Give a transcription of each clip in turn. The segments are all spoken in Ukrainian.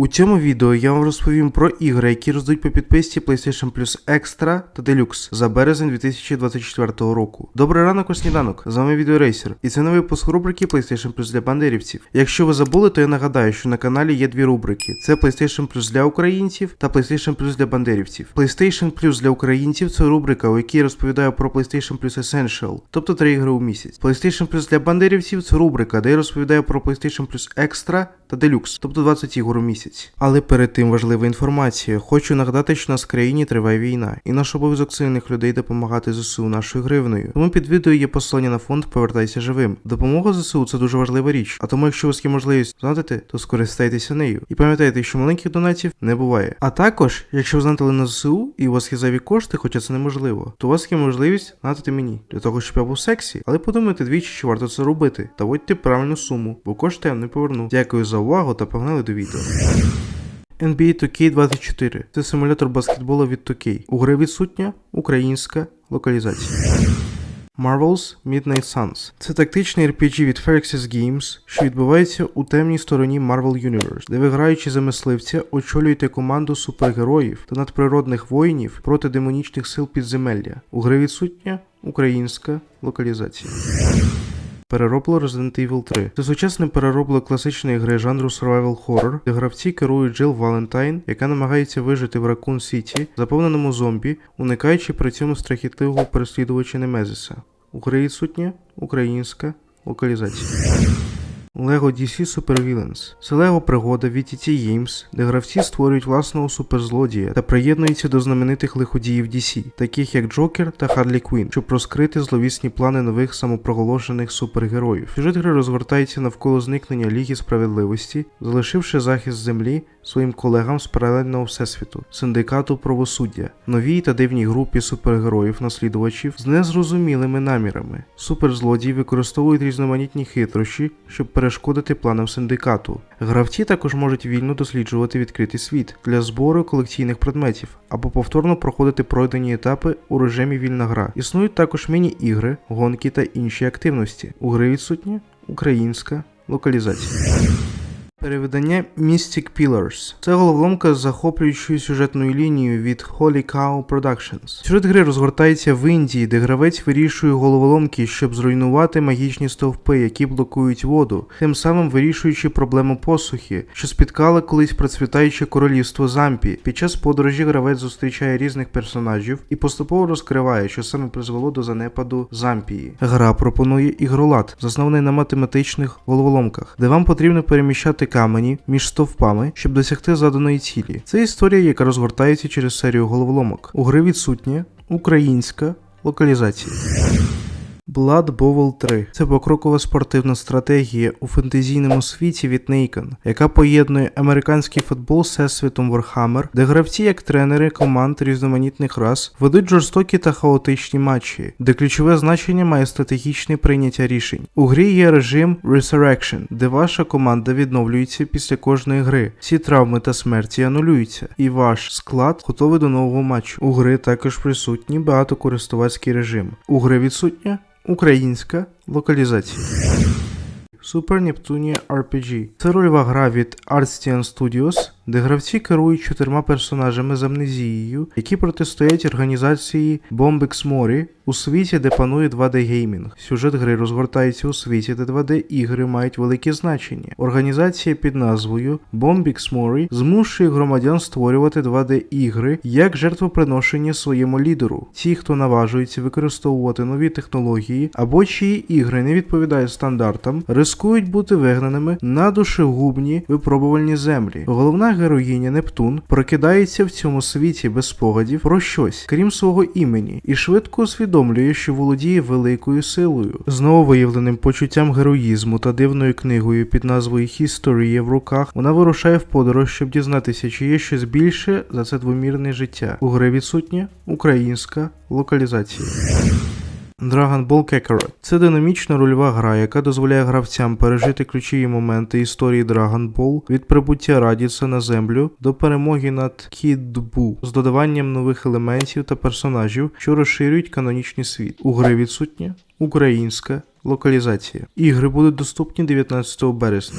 У цьому відео я вам розповім про ігри, які роздають по підписці PlayStation Plus Extra та Deluxe за березень 2024 року. Добрий ранок сніданок, з вами Відеорейсер, і це новий випуск рубрики PlayStation Plus для бандерівців. Якщо ви забули, то я нагадаю, що на каналі є дві рубрики: це PlayStation Plus для українців та PlayStation Plus для бандерівців. PlayStation Plus для українців це рубрика, у якій я розповідаю про PlayStation Plus Essential, тобто три ігри у місяць. PlayStation Plus для бандерівців це рубрика, де я розповідаю про PlayStation Plus Extra та Deluxe, тобто 20 ігор у місяць. Але перед тим важлива інформація. Хочу нагадати, що у нас в країні триває війна, і наш обов'язок сильних людей допомагати ЗСУ нашою гривнею. Тому під відео є посилання на фонд Повертайся живим. Допомога ЗСУ це дуже важлива річ. А тому, якщо у вас є можливість донатити, то скористайтеся нею. І пам'ятайте, що маленьких донатів не буває. А також, якщо ви знатили на ЗСУ і у вас є зайві кошти, хоча це неможливо, то у вас є можливість донатити мені для того, щоб я був сексі. Але подумайте двічі, чи варто це робити. Та правильну суму, бо кошти я не поверну. Дякую за увагу та погнали до відео. NBA 2K24 це симулятор баскетболу від 2K. У гри відсутня українська локалізація. Marvel's Midnight Suns це тактичний RPG від Firaxis Games, що відбувається у темній стороні Marvel Universe, де ви граючи за мисливця очолюєте команду супергероїв та надприродних воїнів проти демонічних сил підземелля. У гри відсутня українська локалізація. Переробло Resident Evil 3. Це сучасне переробло класичної гри жанру Survival Horror, де гравці керують Джил Валентайн, яка намагається вижити в Ракун Сіті, заповненому зомбі, уникаючи при цьому страхітливого переслідувача Немезиса. У гри відсутня українська локалізація. Lego DC Super Villains це Лего пригода від TT Games, де гравці створюють власного суперзлодія та приєднуються до знаменитих лиходіїв DC, таких як Джокер та Харлі Квін, щоб розкрити зловісні плани нових самопроголошених супергероїв. Сюжет гри розгортається навколо зникнення Ліги справедливості, залишивши захист землі своїм колегам з паралельного всесвіту, синдикату правосуддя, новій та дивній групі супергероїв-наслідувачів з незрозумілими намірами. Суперзлодії використовують різноманітні хитрощі, щоб перешкодити планам синдикату. Гравці також можуть вільно досліджувати відкритий світ для збору колекційних предметів або повторно проходити пройдені етапи у режимі вільна гра. Існують також міні-ігри, гонки та інші активності. У гри відсутні українська локалізація. Перевидання Mystic Pillars. Це головоломка з захоплюючою сюжетною лінією від Holy Cow Productions. Сюжет гри розгортається в Індії, де гравець вирішує головоломки, щоб зруйнувати магічні стовпи, які блокують воду, тим самим вирішуючи проблему посухи, що спіткала колись процвітаюче королівство Зампі. Під час подорожі гравець зустрічає різних персонажів і поступово розкриває, що саме призвело до занепаду Зампії. Гра пропонує ігролад, заснований на математичних головоломках, де вам потрібно переміщати камені між стовпами, щоб досягти заданої цілі. Це історія, яка розгортається через серію головоломок. У гри відсутня українська локалізація. Blood Bowl 3 це покрокова спортивна стратегія у фентезійному світі від Neican, яка поєднує американський футбол з всесвітом Warhammer, де гравці як тренери команд різноманітних рас ведуть жорстокі та хаотичні матчі, де ключове значення має стратегічне прийняття рішень. У грі є режим Resurrection, де ваша команда відновлюється після кожної гри. Всі травми та смерті анулюються, і ваш склад готовий до нового матчу. У гри також присутній багатокористувацький режим. У гри відсутня Українська локалізація. Super Neptunia RPG це рольова гра від Artstian Studios, де гравці керують чотирма персонажами з амнезією, які протистоять організації Bombix Mori у світі, де панує 2D геймінг. Сюжет гри розгортається у світі, де 2D ігри мають велике значення. Організація під назвою Bombix Mori змушує громадян створювати 2D ігри як жертвоприношення своєму лідеру. Ті, хто наважується використовувати нові технології або чиї ігри не відповідають стандартам, рискують бути вигнаними на душегубні випробувальні землі. Головна героїня Нептун прокидається в цьому світі без спогадів про щось, крім свого імені, і швидко усвідомлює, що володіє великою силою. Знову виявленим почуттям героїзму та дивною книгою під назвою History в руках, вона вирушає в подорож, щоб дізнатися, чи є щось більше за це двомірне життя. У гри відсутня українська локалізація. Dragon Ball Kakarot – це динамічна рольова гра, яка дозволяє гравцям пережити ключові моменти історії Dragon Ball від прибуття Радіса на землю до перемоги над Kid Buu з додаванням нових елементів та персонажів, що розширюють канонічний світ. У гри відсутня українська локалізація. Ігри будуть доступні 19 березня.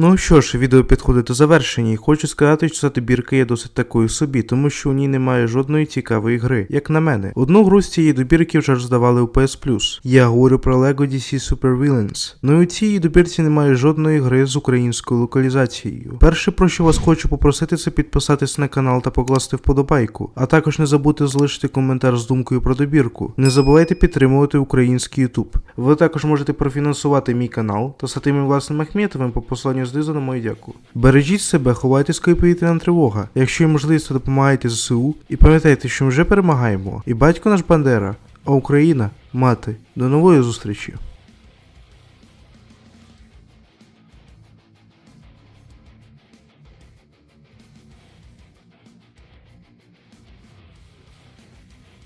Ну що ж, відео підходить до завершення, і хочу сказати, що ця добірка є досить такою собі, тому що у ній немає жодної цікавої гри, як на мене. Одну гру з цієї добірки вже роздавали у PS Plus. Я говорю про LEGO DC Super Villains. Ну і у цій добірці немає жодної гри з українською локалізацією. Перше, про що вас хочу попросити, це підписатись на канал та покласти вподобайку, а також не забудьте залишити коментар з думкою про добірку. Не забувайте підтримувати український YouTube. Ви також можете профінансувати мій канал та стати моїм власним Ахметовим по посиланню знизу за мою дяку. Бережіть себе, ховайтесь, коли повітряна тривога. Якщо є можливість, то допомагайте ЗСУ і пам'ятайте, що ми вже перемагаємо. І батько наш Бандера, а Україна мати. До нової зустрічі!